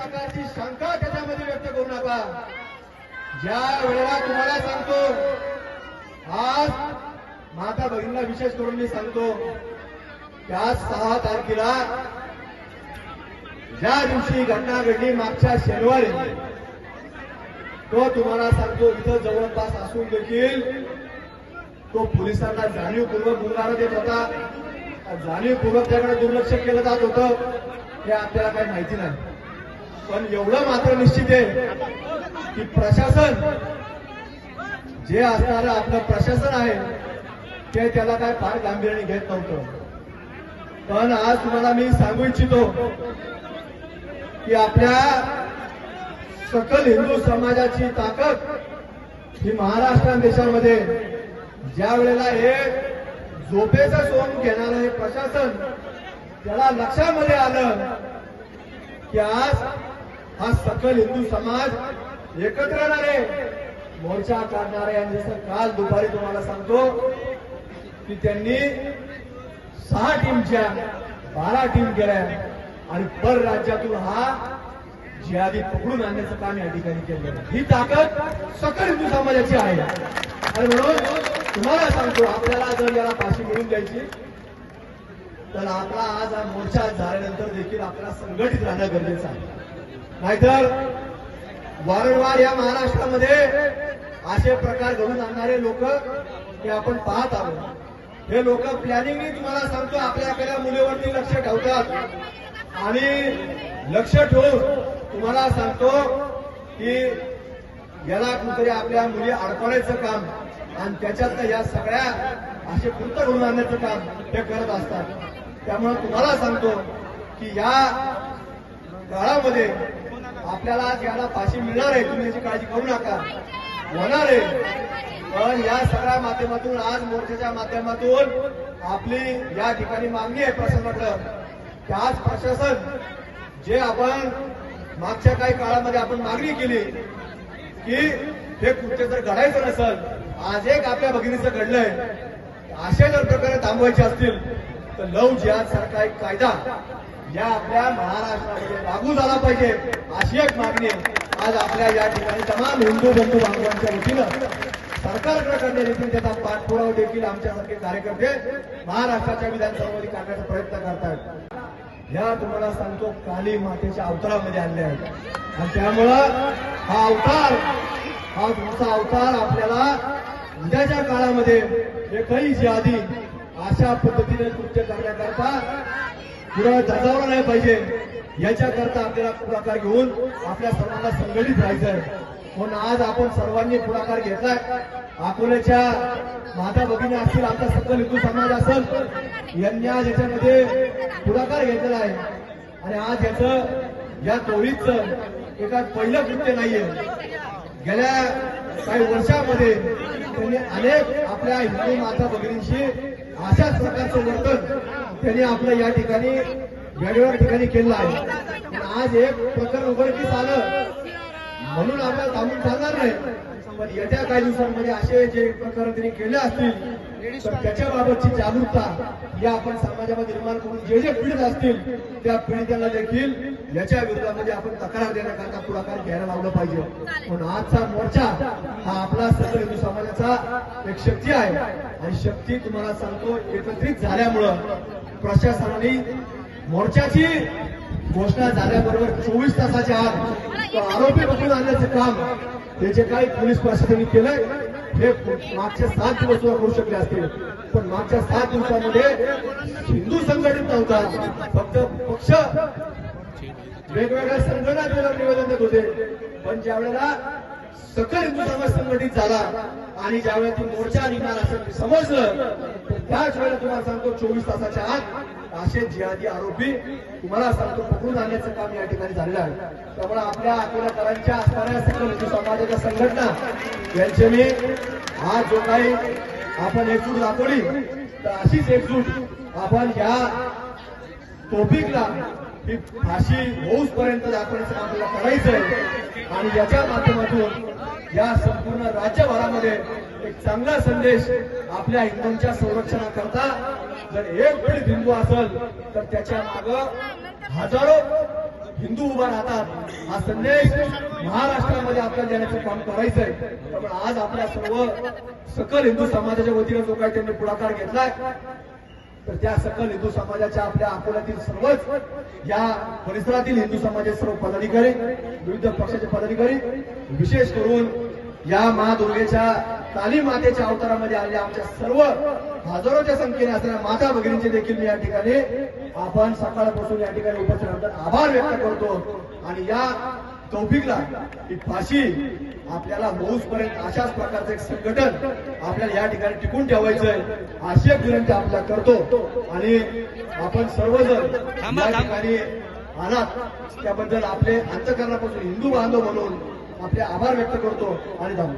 प्रकारची शंका त्याच्यामध्ये व्यक्त करू नका. ज्या वेळेला तुम्हाला सांगतो आज माता भगिनीला विशेष करून मी सांगतो त्या सहा तारखेला ज्या दिवशी घटना घडली मागच्या शनिवारी तो तुम्हाला सांगतो इथं जवळपास असून देखील तो पोलिसांना जाणीवपूर्वक गुन्हा देत होता. जाणीवपूर्वक त्याकडे दुर्लक्ष केलं जात होतं. हे आपल्याला काही माहिती नाही. पण एवढं मात्र निश्चित आहे की प्रशासन जे असणारं आपलं प्रशासन आहे ते त्याला काय फार गांभीर्याने घेत नव्हतं. पण आज तुम्हाला मी सांगू इच्छितो की आपल्या सकल हिंदू समाजाची ताकद ही महाराष्ट्र देशामध्ये ज्या वेळेला हे झोपेचं सोन घेणारं हे प्रशासन त्याला लक्षामध्ये आलं की आज हा सकल हिंदू समाज एकत्र येणारे मोर्चा काढणारे आणि जसं काल दुपारी तुम्हाला सांगतो की त्यांनी सहा टीमच्या बारा टीम केल्या आणि पर राज्यातून हा जिहादी पकडून आणण्याचं काम या ठिकाणी केलं ही ताकद सकल हिंदू समाजाची आहे. आणि म्हणून तुम्हाला सांगतो आपल्याला जर याला फाशी मिळून द्यायची तर आपला आज हा मोर्चा झाल्यानंतर देखील आपल्याला संघटित राहणं गरजेचं आहे. नाहीतर वारंवार या महाराष्ट्रामध्ये असे प्रकार घडून आणणारे लोक हे आपण पाहत आहोत. हे लोक प्लॅनिंगनी तुम्हाला सांगतो आपल्याकडे मुलीवरती लक्ष ठेवतात. आणि लक्ष ठेवून तुम्हाला सांगतो की याला कुठेतरी आपल्या मुली अडकवण्याचं काम आणि त्याच्यात या सगळ्या असे कृत घडून आणण्याचं काम ते करत असतात. त्यामुळे तुम्हाला सांगतो की या काळामध्ये आपल्याला ज्याला फाशी मिळणार आहे. तुम्ही याची काळजी करू नका. होणार आहे. पण या सगळ्या माध्यमातून आज मोर्चाच्या माध्यमातून आपली या ठिकाणी मागणी आहे प्रशासनाकडं की आज प्रशासन जे आपण मागच्या काही काळामध्ये आपण मागणी केली की हे कृत्य जर घडायचं नसल आज एक आपल्या भगिनीचं घडलंय. असे जर प्रकारे थांबवायचे असतील तर लव जिहाद सारखा एक कायदा या आपल्या महाराष्ट्रामध्ये लागू झाला पाहिजे अशी एक मागणी आज आपल्या या ठिकाणी तमाम हिंदू बंधू बांधवांच्या वतीनं सरकारकडे करण्यात येतील त्याचा पाठपुरावा देखील आमच्यासारखे कार्यकर्ते महाराष्ट्राच्या विधानसभेमध्ये करण्याचा प्रयत्न करतायत. या तुम्हाला सांगतो काली मातेच्या अवतारामध्ये आणले आहेत. आणि त्यामुळं हा अवतार हा तुमचा अवतार आपल्याला उद्याच्या काळामध्ये एकही जी आधी अशा पद्धतीने कृत्य करण्याकरता पुढे धजावलं नाही पाहिजे. याच्याकरता आपल्याला पुढाकार घेऊन आपल्या सर्वांना संघटित राहायचंय. म्हणून आज आपण सर्वांनी पुढाकार घेतलाय. अकोल्याच्या माता भगिनी असतील आमचा सकल हिंदू समाज असेल यांनी आज याच्यामध्ये पुढाकार घेतलेला आहे. आणि आज याचं या टोळीच एका पहिलं कृत्य नाहीये. गेल्या काही वर्षामध्ये त्यांनी अनेक आपल्या हिंदू माता भगिनींशी अशाच प्रकारचं वर्तन त्यांनी आपलं या ठिकाणी वेगवेगळ्या ठिकाणी केलं आहे. पण आज एक प्रकरण उघडकीस आलं. म्हणून आपल्याला थांबून चालणार नाही. पण येत्या काही दिवसांमध्ये असे जे प्रकरण त्यांनी केले असतील तर त्याच्याबाबतची जागरूकता या आपण समाजामध्ये निर्माण करून जे जे पीडित असतील त्या पीडितांना देखील याच्या विरोधामध्ये आपण तक्रार देण्याकरता पुढाकार घ्यायला लावलं पाहिजे. पण आजचा मोर्चा हा आपला सगळे समाजाचा एक शक्ती आहे. आणि शक्ती तुम्हाला सांगतो एकत्रित झाल्यामुळं प्रशासनाने मोर्चाची घोषणा झाल्याबरोबर चोवीस तासाच्या आत आरोपी पकडून आणण्याचं काम हे जे काही पोलीस प्रशासनाने केलंय हे मागच्या सात दिवस सुद्धा करू शकले असतील. पण मागच्या सात दिवसामध्ये हिंदू संघटित नव्हता. फक्त पक्ष वेगवेगळ्या संघटना त्याला निवेदन देत होते. पण ज्या वेळेला सकल हिंदू संघटित झाला आणि ज्यावेळेला ती मोर्चा निघणार असं समजलं तर त्याच वेळेला तुम्हाला सांगतो चोवीस तासाच्या आत असे जिहादी आरोपी तुम्हाला सांगतो पकडून आणण्याचं काम या ठिकाणी झालेलं आहे. त्यामुळे आपल्या अकोलाकरांच्या असणाऱ्या सकल हिंदू समाजाच्या संघटना यांचे मी आज जो काही आपण एकजूट दाखवली तर अशीच एकजूट आपण या टॉपिकला ही फाशी होऊस पर्यंत दाखवण्याचं काम आपल्याला करायचं आहे आणि याच्या माध्यमातून या संपूर्ण राज्यभरामध्ये एक चांगला संदेश आपल्या हिंदूंच्या संरक्षणाकरता जर एक पीडित हिंदू असेल तर त्याच्या माग हजारो हिंदू उभा राहतात. हा संदेश महाराष्ट्रामध्ये आपल्याला देण्याचं काम करायचंय. त्यामुळे आज आपल्या सर्व सकल हिंदू समाजाच्या वतीनं जो काही त्यांनी पुढाकार घेतलाय तर त्या सकल हिंदू समाजाच्या आपल्या अकोल्यातील सर्वच या परिसरातील हिंदू समाजाचे सर्व पदाधिकारी विविध पक्षाचे पदाधिकारी विशेष करून या महादुर्गेच्या काली मातेच्या अवतारामध्ये आलेल्या आमच्या सर्व हजारोच्या संख्येने असणाऱ्या माता भगिनींचे देखील मी या ठिकाणी आपण सकाळपासून या ठिकाणी उपस्थित आभार व्यक्त करतो. आणि या तौफिकला ही फाशी आपल्याला होऊसपर्यंत अशाच प्रकारचं एक संघटन आपल्याला या ठिकाणी टिकून ठेवायचंय अशी एक विनंती आपल्याला करतो. आणि आपण सर्वजण या ठिकाणी आलात. त्याबद्दल आपले अंतकरणापासून हिंदू बांधव म्हणून आपले आभार व्यक्त करतो आणि धावतो